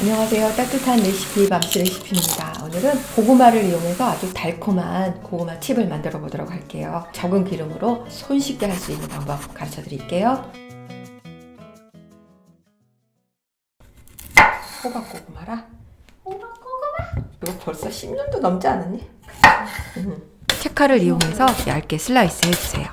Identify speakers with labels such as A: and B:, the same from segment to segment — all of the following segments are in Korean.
A: 안녕하세요. 따뜻한 레시피 밤스 레시피입니다. 오늘은 고구마를 이용해서 아주 달콤한 고구마 칩을 만들어 보도록 할게요. 적은 기름으로 손쉽게 할 수 있는 방법 가르쳐 드릴게요. 호박 고구마라. 호박 고구마? 이거 벌써 10년도 넘지 않았니? 음. 채칼을 이용해서 얇게 슬라이스 해주세요.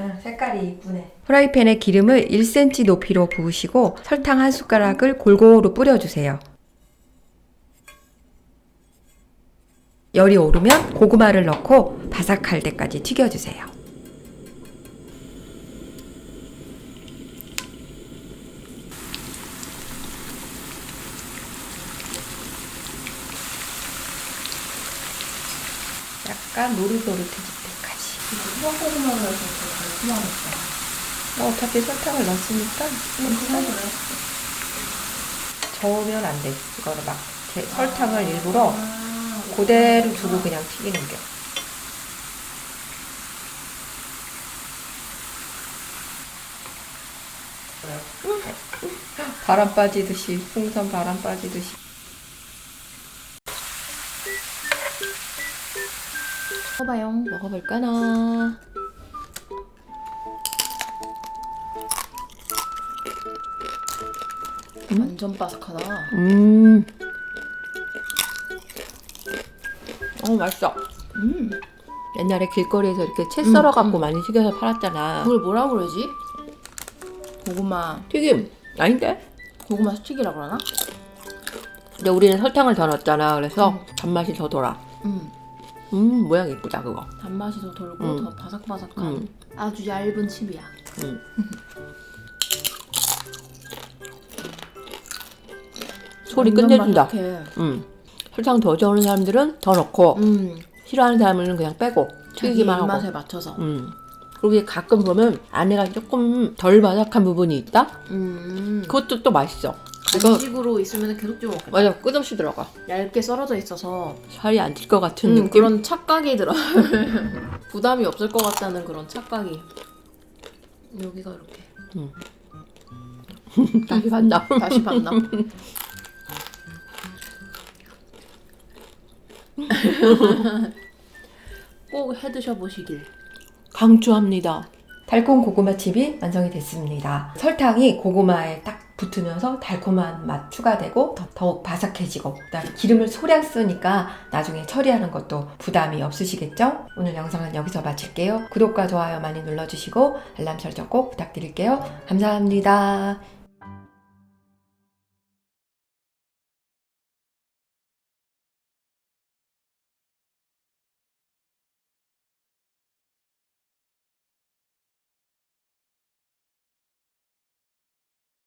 A: 음, 색깔이 이쁘네. 프라이팬에 기름을 1cm 높이로 부으시고 설탕 한 숟가락을 골고루 뿌려주세요. 열이 오르면 고구마를 넣고 바삭할 때까지 튀겨주세요. 약간 노릇노릇해질 때 어, 어차피 설탕을 넣었으니까
B: 괜찮아요.
A: 저으면 안 돼. 이거를 막 제- 설탕을 일부러
B: 아,
A: 그대로 두고 그냥 튀기는 게. 바람 빠지듯이 풍선 바람 빠지듯이. 먹어봐요. 먹어볼까나.
B: 완전 바삭하다.
A: 음. 어 맛있어.
B: 음.
A: 옛날에 길거리에서 이렇게 채 썰어 갖고 많이 튀겨서 팔았잖아.
B: 그걸 뭐라 그러지? 고구마
A: 튀김 아닌데?
B: 고구마 스틱이라 그러나?
A: 근데 우리는 설탕을 더 넣었잖아. 그래서
B: 음.
A: 단맛이 더 돌아.
B: 음.
A: 음 모양 이쁘다 그거.
B: 단맛이 더 돌고
A: 음.
B: 더 바삭바삭한
A: 음.
B: 아주 얇은 칩이야.
A: 음. 소리
B: 완전
A: 끝내준다.
B: 바삭해.
A: 음. 설탕 더 좋아하는 사람들은 더 넣고
B: 음.
A: 싫어하는 사람은 그냥 빼고
B: 자기
A: 튀기만 하고.
B: 입맛에 맞춰서.
A: 음. 그리고 가끔 보면 안에가 조금 덜 바삭한 부분이 있다.
B: 음.
A: 그것도 또 맛있어. 이거
B: 간식으로 있으면 계속 찍어 먹겠다.
A: 맞아 끝없이 들어가.
B: 얇게 썰어져 있어서
A: 살이 안 찔 것 같은
B: 음,
A: 느낌.
B: 그런 착각이 들어. 부담이 없을 것 같다는 그런 착각이. 여기가 이렇게
A: 다시 봤나?
B: 다시 봤나? 꼭 해 드셔 보시길.
A: 강추합니다. 달콤 고구마 칩이 완성이 됐습니다. 설탕이 고구마에 딱 붙으면서 달콤한 맛 추가되고 더, 더욱 바삭해지고 그다음에 기름을 소량 쓰니까 나중에 처리하는 것도 부담이 없으시겠죠? 오늘 영상은 여기서 마칠게요. 구독과 좋아요 많이 눌러주시고 알람 설정 꼭 부탁드릴게요. 감사합니다.